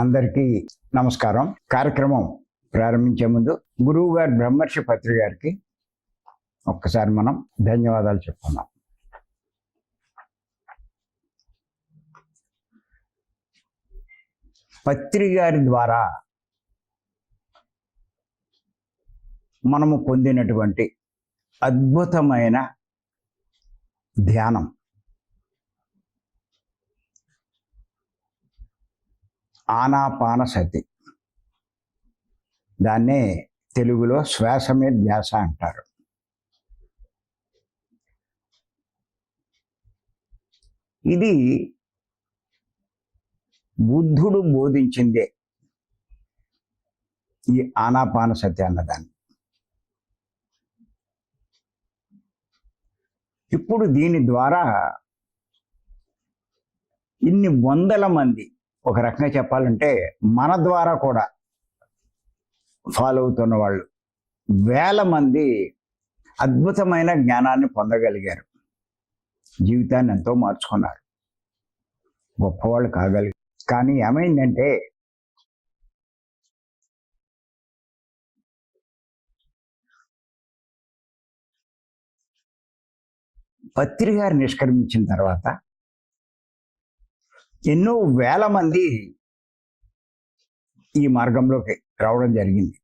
అందరికీ నమస్కారం. కార్యక్రమం ప్రారంభించే ముందు గురువు గారు బ్రహ్మర్షి పత్రి గారికి ఒక్కసారి మనం ధన్యవాదాలు చెప్పుకుందాం. పత్రి గారి ద్వారా మనము పొందినటువంటి అద్భుతమైన ధ్యానం ఆనాపాన సతి దాన్నే తెలుగులో శ్వాస మీద ధ్యాస అంటారు. ఇది బుద్ధుడు బోధించిందే ఈ ఆనాపాన సతి అన్నదాన్ని. ఇప్పుడు దీని ద్వారా ఇన్ని వందల మంది ఒక రకంగా చెప్పాలంటే మన ద్వారా కూడా ఫాలో అవుతున్న వాళ్ళు వేల మంది అద్భుతమైన జ్ఞానాన్ని పొందగలిగారు. జీవితాన్ని ఎంతో మార్చుకున్నారు. గొప్పవాళ్ళు కాగలిగారు. కానీ ఏమైందంటే పత్రి గారు నిష్క్రమించిన తర్వాత ఎన్నో వేల మంది ఈ మార్గంలోకి రావడం జరిగింది.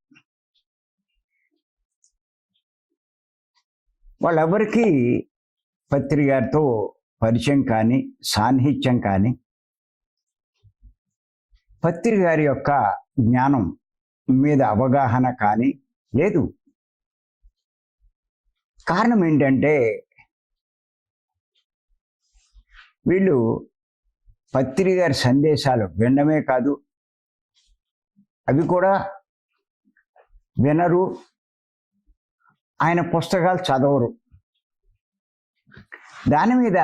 వాళ్ళెవరికీ పత్రి గారితో పరిచయం కానీ సాన్నిహిత్యం కానీ పత్రి గారి యొక్క జ్ఞానం మీద అవగాహన కానీ లేదు. కారణం ఏంటంటే వీళ్ళు పత్రి గారి సందేశాలు వినడమే కాదు అవి కూడా వినరు. ఆయన పుస్తకాలు చదవరు. దాని మీద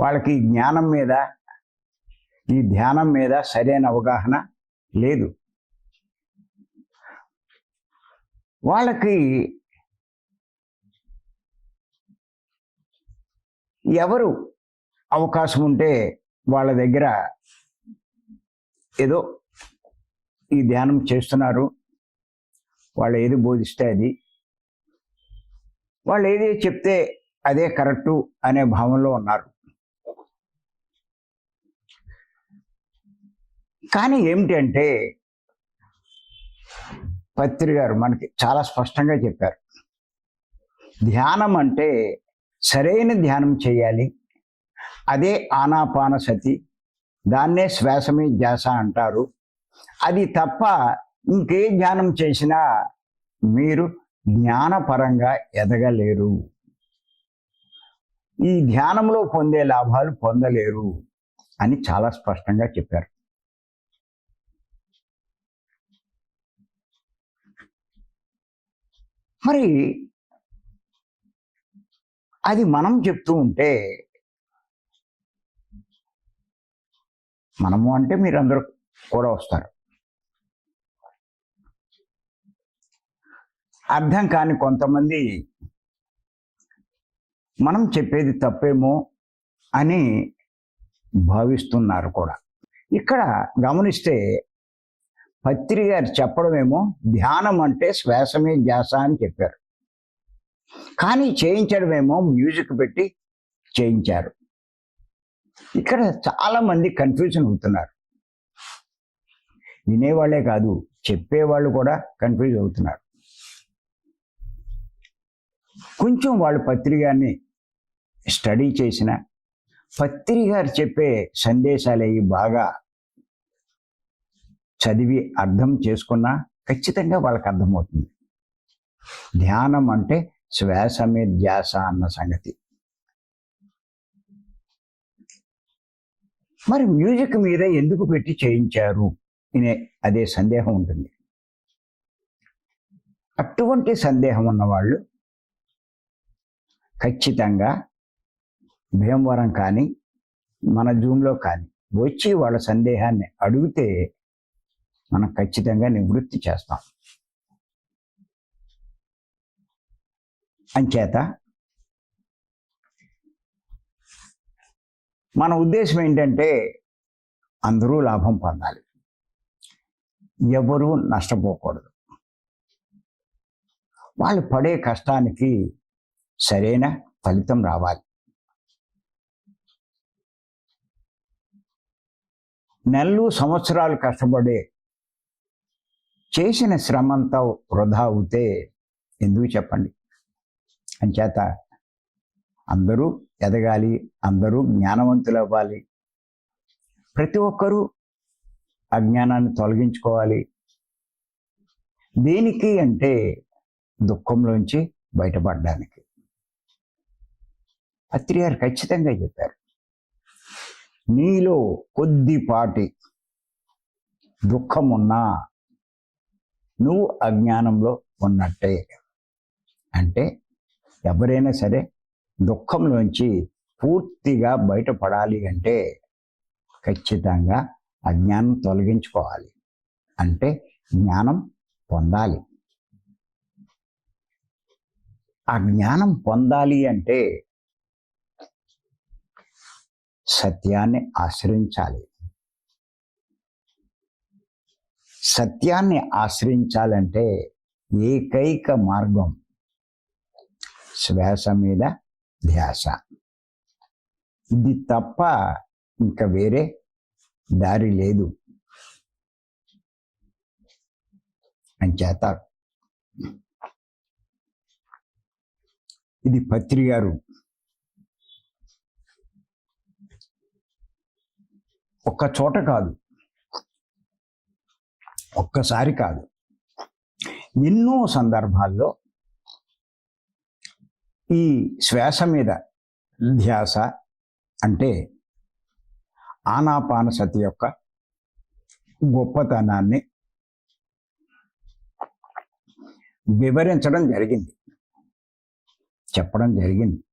వాళ్ళకి జ్ఞానం మీద ఈ ధ్యానం మీద సరైన అవగాహన లేదు. వాళ్ళకి ఎవరు అవకాశం ఉంటే వాళ్ళ దగ్గర ఏదో ఈ ధ్యానం చేస్తున్నారు. వాళ్ళు ఏది బోధిస్తే అది. వాళ్ళు ఏది చెప్తే అదే కరెక్టు అనే భావంలో ఉన్నారు. కానీ ఏమిటంటే పత్రి గారు మనకి చాలా స్పష్టంగా చెప్పారు. ధ్యానం అంటే సరైన ధ్యానం చేయాలి. అదే ఆనాపాన సతి. దాన్నే శ్వాసమే ధ్యాస అంటారు. అది తప్ప ఇంకే ధ్యానం చేసినా మీరు జ్ఞానపరంగా ఎదగలేరు. ఈ ధ్యానంలో పొందే లాభాలు పొందలేరు అని చాలా స్పష్టంగా చెప్పారు. మరి అది మనం చెప్తూ ఉంటే మనము అంటే మీరందరూ కూడా వస్తారు. అర్థం కాని కొంతమంది మనం చెప్పేది తప్పేమో అని భావిస్తున్నారు కూడా. ఇక్కడ గమనిస్తే పత్రి గారు చెప్పడమేమో ధ్యానం అంటే శ్వాసమే ధ్యాస అని చెప్పారు. కానీ చేయించడమేమో మ్యూజిక్ పెట్టి చేయించారు. ఇక్కడ చాలా మంది కన్ఫ్యూజన్ అవుతున్నారు. వినేవాళ్ళే కాదు చెప్పేవాళ్ళు కూడా కన్ఫ్యూజ్ అవుతున్నారు. కొంచెం వాళ్ళు పత్రికాన్ని స్టడీ చేసిన పత్రిక గారు చెప్పే సందేశాలు బాగా చదివి అర్థం చేసుకున్నా ఖచ్చితంగా వాళ్ళకి అర్థమవుతుంది. ధ్యానం అంటే శ్వాస మీద ధ్యాస అన్న సంగతి. మరి మ్యూజిక్ మీద ఎందుకు పెట్టి చేయించారు? అనే అదే సందేహం ఉంటుంది. అటువంటి సందేహం ఉన్నవాళ్ళు ఖచ్చితంగా భీమవరం కానీ మన జూమ్లో కానీ వచ్చి వాళ్ళ సందేహాన్ని అడిగితే మనం ఖచ్చితంగా నివృత్తి చేస్తాం. అంచేత మన ఉద్దేశం ఏంటంటే అందరూ లాభం పొందాలి. ఎవరూ నష్టపోకూడదు. వాళ్ళు పడే కష్టానికి సరైన ఫలితం రావాలి. నెలలు సంవత్సరాలు కష్టపడే చేసిన శ్రమంతా వృధా అవుతే ఎందుకు చెప్పండి? అంచేత అందరూ ఎదగాలి అందరూ జ్ఞానవంతులు అవ్వాలి ప్రతి ఒక్కరూ అజ్ఞానాన్ని తొలగించుకోవాలి. దేనికి అంటే దుఃఖంలోంచి బయటపడడానికి. అత్రి గారు ఖచ్చితంగా చెప్పారు. నీలో కొద్దిపాటి దుఃఖమున్నా నువ్వు అజ్ఞానంలో ఉన్నట్టే. అంటే ఎవరైనా సరే దుఃఖంలోంచి పూర్తిగా బయటపడాలి అంటే ఖచ్చితంగా అజ్ఞానం తొలగించుకోవాలి. అంటే జ్ఞానం పొందాలి. ఆ జ్ఞానం పొందాలి అంటే సత్యాన్ని ఆశ్రయించాలి. సత్యాన్ని ఆశ్రయించాలంటే ఏకైక మార్గం శ్వాస మీద ధ్యాస. ఇది తప్ప ఇంకా వేరే దారి లేదు. అంచేత ఇది పత్రి గారు ఒక్క చోట కాదు. ఒక్కసారి కాదు. ఎన్నో సందర్భాల్లో ఈ శ్వాస మీద ధ్యాస అంటే ఆనాపానసతి యొక్క గొప్పతనాన్ని వివరించడం జరిగింది. చెప్పడం జరిగింది.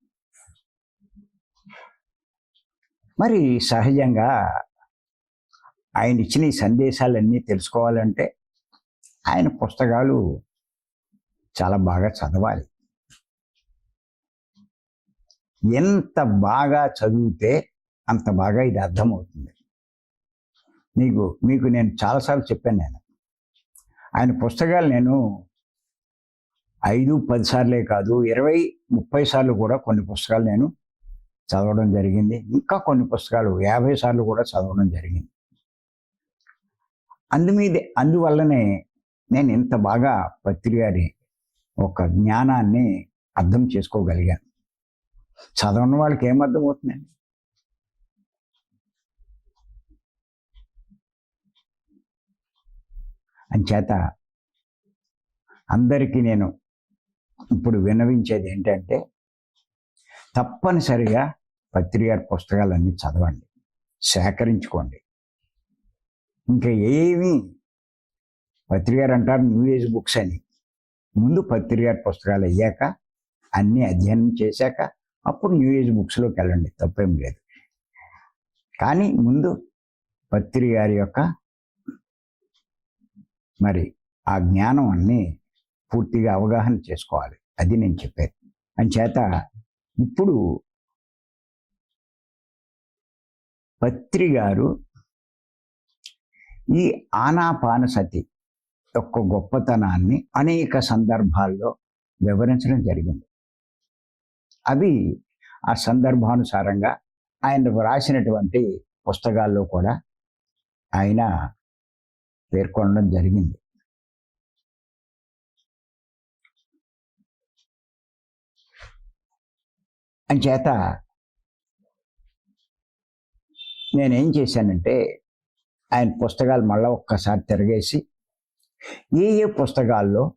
మరి సహజంగా ఆయన ఇచ్చిన ఈ సందేశాలన్నీ తెలుసుకోవాలంటే ఆయన పుస్తకాలు చాలా బాగా చదవాలి. ఎంత బాగా చదివితే అంత బాగా ఇది అర్థమవుతుంది. మీకు మీకు నేను చాలాసార్లు చెప్పాను నేను. ఆయన పుస్తకాలు నేను ఐదు పది సార్లే కాదు ఇరవై ముప్పై సార్లు కూడా కొన్ని పుస్తకాలు నేను చదవడం జరిగింది. ఇంకా కొన్ని పుస్తకాలు యాభై సార్లు కూడా చదవడం జరిగింది. అందుమీద అందువల్లనే నేను ఇంత బాగా పత్రి గారి ఒక జ్ఞానాన్ని అర్థం చేసుకోగలిగాను. చదవని వాళ్ళకి ఏం అర్థం అవుతుందండి అంచేత అందరికీ నేను ఇప్పుడు విన్నవించేది ఏంటంటే తప్పనిసరిగా పత్రి పుస్తకాలన్నీ చదవండి సేకరించుకోండి. ఇంకా ఏమీ పత్రికారు అంటారు న్యూ ఏజ్ బుక్స్ అని. ముందు పత్రి పుస్తకాలు అయ్యాక అన్నీ అధ్యయనం చేశాక అప్పుడు న్యూ ఏజ్ బుక్స్లోకి వెళ్ళండి తప్పేం లేదు. కానీ ముందు పత్రి గారి యొక్క మరి ఆ జ్ఞానం అన్నీ పూర్తిగా అవగాహన చేసుకోవాలి. అది నేను చెప్పేది. అంచేత ఇప్పుడు పత్రి గారు ఈ ఆనాపానసతి యొక్క గొప్పతనాన్ని అనేక సందర్భాల్లో వివరించడం జరిగింది. అవి ఆ సందర్భానుసారంగా ఆయన వ్రాసినటువంటి పుస్తకాల్లో కూడా ఆయన పేర్కొనడం జరిగింది. అంచేత నేనేం చేశానంటే ఆయన పుస్తకాలు మళ్ళీ ఒక్కసారి తిరగేసి ఏ ఏ పుస్తకాల్లో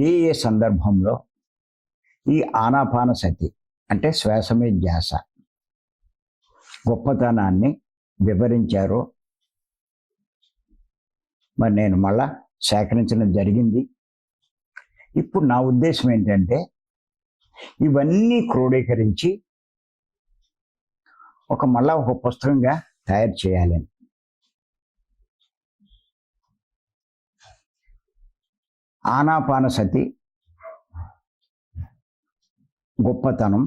ఏ ఏ సందర్భంలో ఈ ఆనాపాన సతి అంటే శ్వాసమే ధ్యాస. గొప్పతనాన్ని వివరించారు. మరి నేను మళ్ళా సేకరించడం జరిగింది. ఇప్పుడు నా ఉద్దేశం ఏంటంటే ఇవన్నీ క్రోడీకరించి ఒక మళ్ళా ఒక పుస్తకంగా తయారు చేయాలని ఆనాపాన సతి గొప్పతనం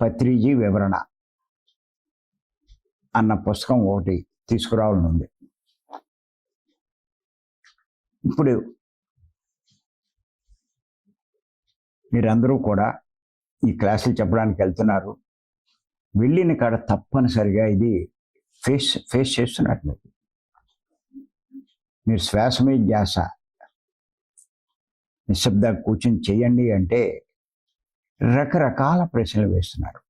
పత్రిజీ వివరణ అన్న పుస్తకం ఒకటి తీసుకురావాలని ఉంది ఇప్పుడు మీరందరూ కూడా ఈ క్లాసులు చెప్పడానికి వెళ్తున్నారు. వెళ్ళిన కాడ తప్పనిసరిగా ఇది ఫేస్ ఫేస్ చేస్తున్నట్టు. మీరు మీరు శ్వాస మీద ధ్యాస నిశ్శబ్ద కూర్చొని చేయండి అంటే రకరకాల ప్రశ్నలు వేస్తున్నారు.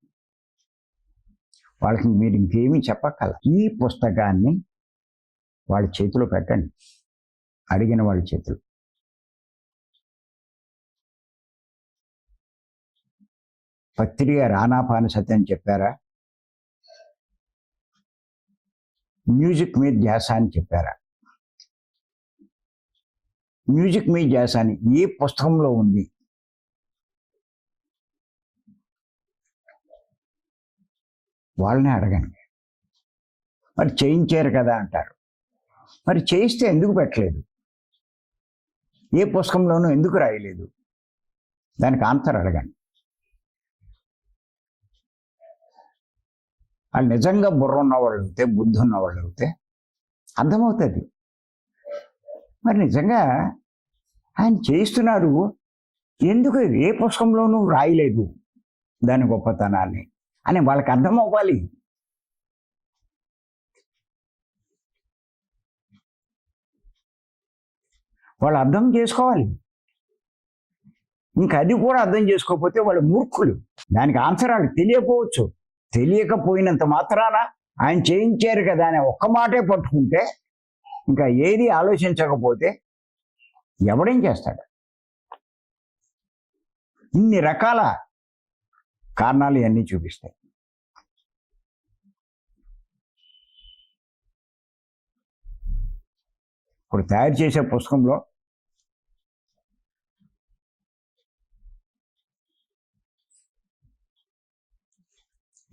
వాళ్ళకి మీరు ఇంకేమీ చెప్పక్కల ఈ పుస్తకాన్ని వాళ్ళ చేతిలో పెట్టండి. అడిగిన వాళ్ళ చేతులు. పత్రిక రానాపాన సత్యం చెప్పారా? మ్యూజిక్ మీద ధ్యాస అని చెప్పారా? మ్యూజిక్ మీ జాస్ అని ఏ పుస్తకంలో ఉంది? వాళ్ళని అడగండి. మరి చేయించారు కదా అంటారు. మరి చేయిస్తే ఎందుకు పెట్టలేదు? ఏ పుస్తకంలోనూ ఎందుకు రాయలేదు? దానికి ఆన్సర్ అడగండి. వాళ్ళు నిజంగా బుర్ర ఉన్నవాళ్ళు అవుతే బుద్ధి ఉన్నవాళ్ళు అవుతే అర్థమవుతుంది. మరి నిజంగా ఆయన చేయిస్తున్నారు ఎందుకు? ఏ పుస్తకంలోనూ రాయలేదు దాని గొప్పతనాన్ని. అని వాళ్ళకి అర్థం అవ్వాలి. వాళ్ళు అర్థం చేసుకోవాలి. ఇంకా అది కూడా అర్థం చేసుకోకపోతే వాళ్ళు మూర్ఖులు. దానికి ఆన్సర్ వాళ్ళకి తెలియకపోవచ్చు. తెలియకపోయినంత మాత్రాన ఆయన చేయించారు కదా అని ఒక్క మాటే పట్టుకుంటే ఇంకా ఏది ఆలోచించకపోతే ఎవడేం చేస్తాడు? ఇన్ని రకాల కారణాలు ఇవన్నీ చూపిస్తాయి. ఇప్పుడు తయారు చేసే పుస్తకంలో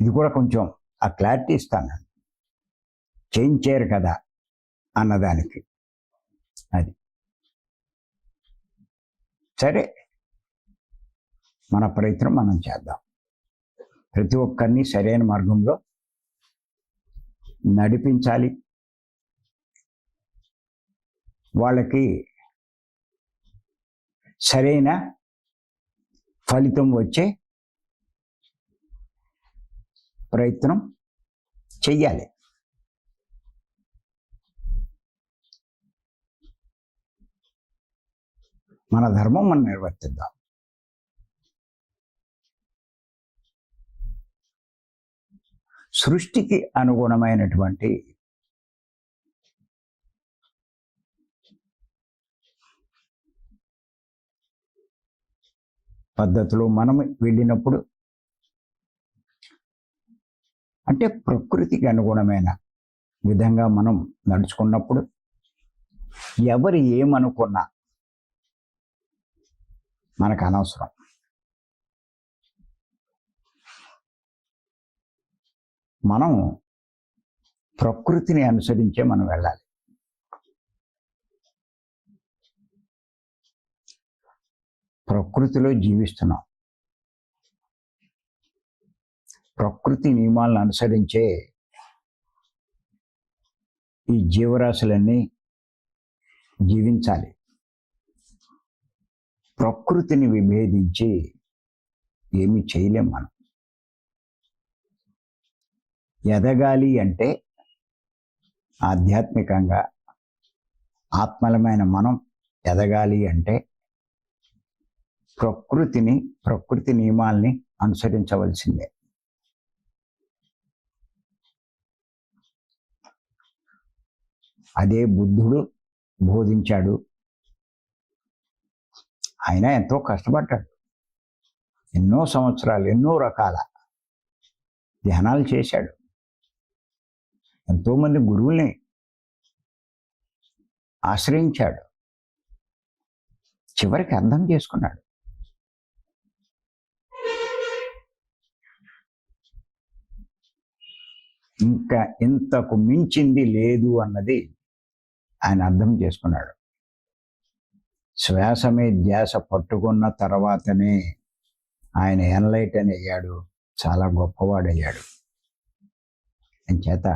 ఇది కూడా కొంచెం ఆ క్లారిటీ ఇస్తాను. చేయించారు కదా అన్నదానికి. అది. సరే మన ప్రయత్నం మనం చేద్దాం. ప్రతి ఒక్కరిని సరైన మార్గంలో నడిపించాలి. వాళ్ళకి సరైన ఫలితం వచ్చే ప్రయత్నం చెయ్యాలి. మన ధర్మం మనం నిర్వర్తిద్దాం. సృష్టికి అనుగుణమైనటువంటి పద్ధతులు మనం వెళ్ళినప్పుడు అంటే ప్రకృతికి అనుగుణమైన విధంగా మనం నడుచుకున్నప్పుడు ఎవరు ఏమనుకున్నా మనకు అనవసరం. మనం ప్రకృతిని అనుసరించే మనం వెళ్ళాలి. ప్రకృతిలో జీవిస్తున్నాం. ప్రకృతి నియమాలను అనుసరించే ఈ జీవరాశులన్నీ జీవించాలి. ప్రకృతిని విభేదించి ఏమి చేయలేం మనం. ఎదగాలి అంటే ఆధ్యాత్మికంగా ఆత్మలమైన మనం ఎదగాలి అంటే ప్రకృతిని ప్రకృతి నియమాల్ని అనుసరించవలసిందే. అదే బుద్ధుడు బోధించాడు. ఆయన ఎంతో కష్టపడ్డాడు. ఎన్నో సంవత్సరాలు ఎన్నో రకాల ధ్యానాలు చేశాడు. ఎంతోమంది గురువుల్ని ఆశ్రయించాడు. చివరికి అర్థం చేసుకున్నాడు. ఇంకా ఇంతకు మించింది లేదు అన్నది ఆయన అర్థం చేసుకున్నాడు. శ్వాస మీద ధ్యాస పట్టుకున్న తర్వాతనే ఆయన ఎన్లైటన్ అయ్యాడు. చాలా గొప్పవాడయ్యాడు. అంచేత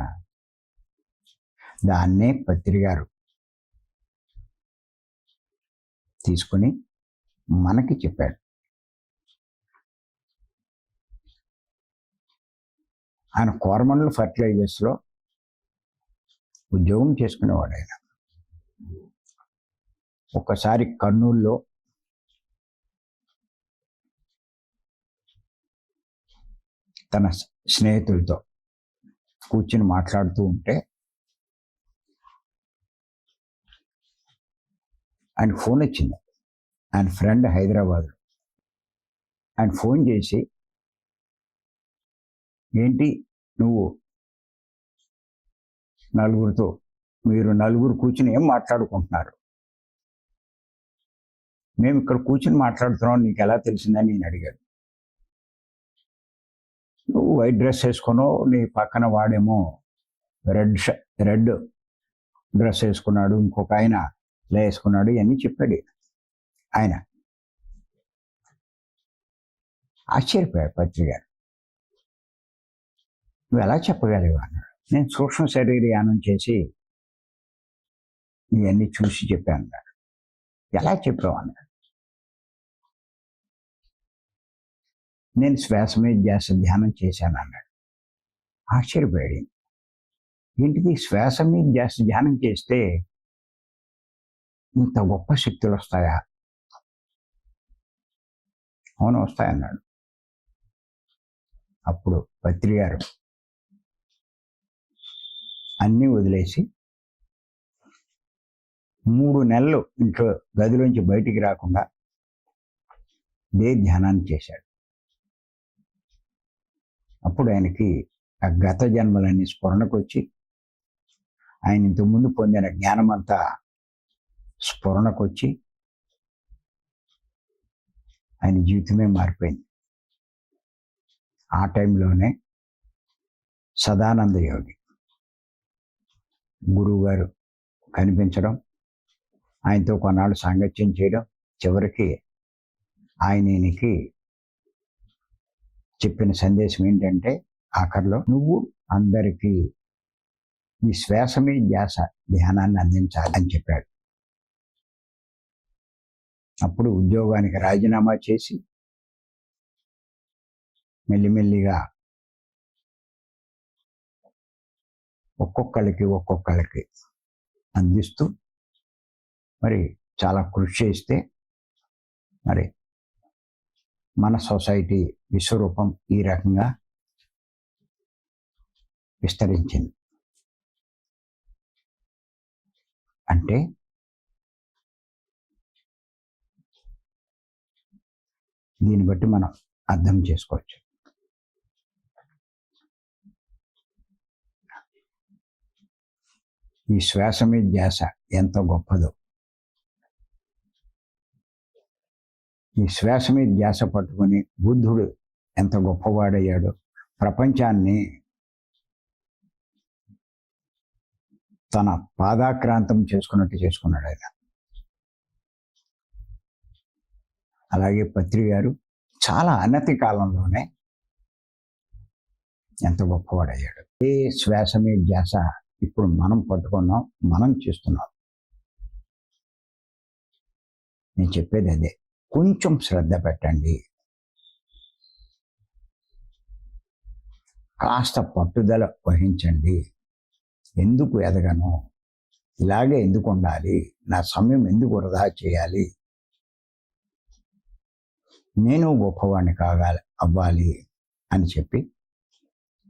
దాన్నే పత్రిగారు తీసుకుని మనకి చెప్పాడు ఆయన కోరమండల్ ఫర్టిలైజర్స్లో ఉద్యోగం చేసుకునేవాడు ఆయన ఒక్కసారి కర్నూల్లో తన స్నేహితులతో కూర్చుని మాట్లాడుతూ ఉంటే ఆయన ఫోన్ వచ్చింది. ఆయన ఫ్రెండ్ హైదరాబాద్. ఆయన ఫోన్ చేసి ఏంటి నువ్వు నలుగురితో మీరు నలుగురు కూర్చుని ఏం మాట్లాడుకుంటున్నారు? మేము ఇక్కడ కూర్చుని మాట్లాడుతున్నాం నీకు ఎలా తెలిసిందని నేను అడిగాడు నువ్వు వైట్ డ్రెస్ వేసుకున్నావు నీ పక్కన వాడేమో రెడ్ రెడ్ డ్రెస్ వేసుకున్నాడు ఇంకొక ఆయన ఇలా వేసుకున్నాడు ఇవన్నీ చెప్పాడు ఆయన. ఆశ్చర్యపోయాడు పత్రిక. నువ్వు ఎలా చెప్పగలిగావు అన్నాడు. నేను సూక్ష్మ శరీర యానం చేసి ఇవన్నీ చూసి చెప్పాను అన్నాడు. ఎలా చెప్పావు అన్నాడు నేను శ్వాస మీద ధ్యాస ధ్యానం చేశాను అన్నాడు. ఆశ్చర్యపోయాడు. ఏంటిది? శ్వాస మీద ధ్యాస ధ్యానం చేస్తే ఇంత గొప్ప శక్తులు వస్తాయా? అవును వస్తాయన్నాడు. అప్పుడు పత్రి గారు అన్నీ వదిలేసి మూడు నెలలు ఇంట్లో గదిలోంచి బయటికి రాకుండా దే ధ్యానాన్ని చేశాడు. అప్పుడు ఆయనకి ఆ గత జన్మలన్నీ స్ఫురణకు వచ్చి ఆయన ఇంతకుముందు పొందిన జ్ఞానం అంతా స్ఫురణకు వచ్చి ఆయన జీవితమే మారిపోయింది. ఆ టైంలోనే సదానంద యోగి గురువు గారు కనిపించడం ఆయనతో కొన్నాళ్ళు సాంగత్యం చేయడం చివరికి ఆయనకి చెప్పిన సందేశం ఏంటంటే ఆఖరిలో నువ్వు అందరికీ ఈ శ్వాస ధ్యాస ధ్యానాన్ని అందించాలి అని చెప్పాడు. అప్పుడు ఉద్యోగానికి రాజీనామా చేసి మెల్లిమెల్లిగా ఒక్కొక్కరికి ఒక్కొక్కరికి అందిస్తూ మరి చాలా కృషి చేస్తే మరి మన సొసైటీ విశ్వరూపం ఈ రకంగా విస్తరించింది. అంటే దీన్ని బట్టి మనం అర్థం చేసుకోవచ్చు. ఈ శ్వాస మీద ధ్యాస ఎంత గొప్పదో. ఈ శ్వాస మీద ధ్యాస పట్టుకుని బుద్ధుడు ఎంత గొప్పవాడయ్యాడో ప్రపంచాన్ని తన పాదాక్రాంతం చేసుకున్నట్టు చేసుకున్నాడు ఆయన. అలాగే పత్రి గారు చాలా అనతి కాలంలోనే ఎంత గొప్పవాడయ్యాడు. ఏ శ్వాస మీద ధ్యాస ఇప్పుడు మనం పట్టుకున్నాం మనం చేస్తున్నాం. నేను చెప్పేది అదే. కొంచెం శ్రద్ధ పెట్టండి. కాస్త పట్టుదల వహించండి. ఎందుకు ఎదగను? ఇలాగే ఎందుకు ఉండాలి? నా సమయం ఎందుకు వృధా చేయాలి? నేను గొప్పవాడిని కాగాలి అవ్వాలి అని చెప్పి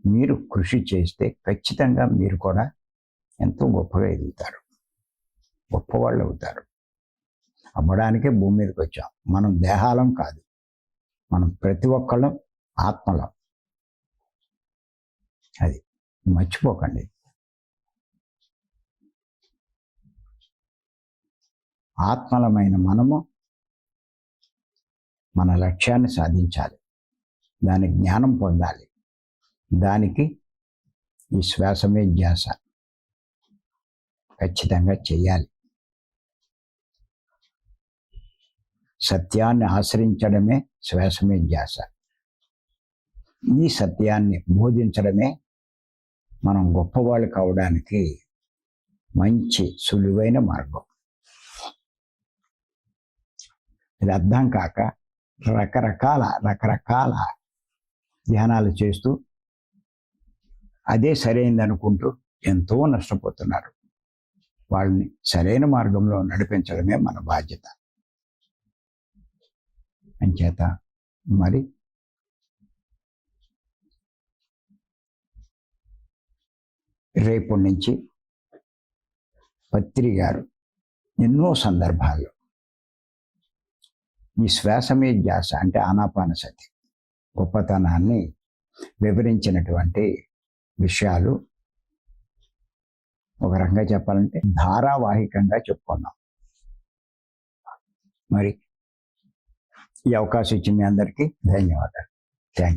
మీరు కృషి చేస్తే ఖచ్చితంగా మీరు కూడా ఎంతో గొప్పగా ఎదుగుతారు. గొప్పవాళ్ళు అవుతారు. అవ్వడానికే భూమి మీదకి వచ్చాం. మనం దేహాలం కాదు. మనం ప్రతి ఒక్కళ్ళం ఆత్మలం. అది మర్చిపోకండి. ఆత్మలమైన మనము మన లక్ష్యాన్ని సాధించాలి. దాని జ్ఞానం పొందాలి. దానికి ఈ శ్వాసమే ధ్యాస. ఖచ్చితంగా చేయాలి సత్యాన్ని ఆశ్రయించడమే శ్వాసమే ధ్యాస. ఈ సత్యాన్ని బోధించడమే మనం గొప్పవాళ్ళు కావడానికి మంచి సులువైన మార్గం. ఇది అర్థం కాక రకరకాల రకరకాల ధ్యానాలు చేస్తూ అదే సరైంది అనుకుంటూ ఎంతో నష్టపోతున్నారు. వాళ్ళని సరైన మార్గంలో నడిపించడమే మన బాధ్యత. అంచేత. మరి రేపటి నుంచి పత్రి గారు ఎన్నో సందర్భాల్లో ఈ శ్వాస మీద ధ్యాస అంటే ఆనాపానసతి గొప్పతనాన్ని వివరించినటువంటి విషయాలు ఒక రకంగా చెప్పాలంటే ధారావాహికంగా చెప్పుకున్నాం. మరి ఈ అవకాశం ఇచ్చింది మీ అందరికీ ధన్యవాదాలు. థ్యాంక్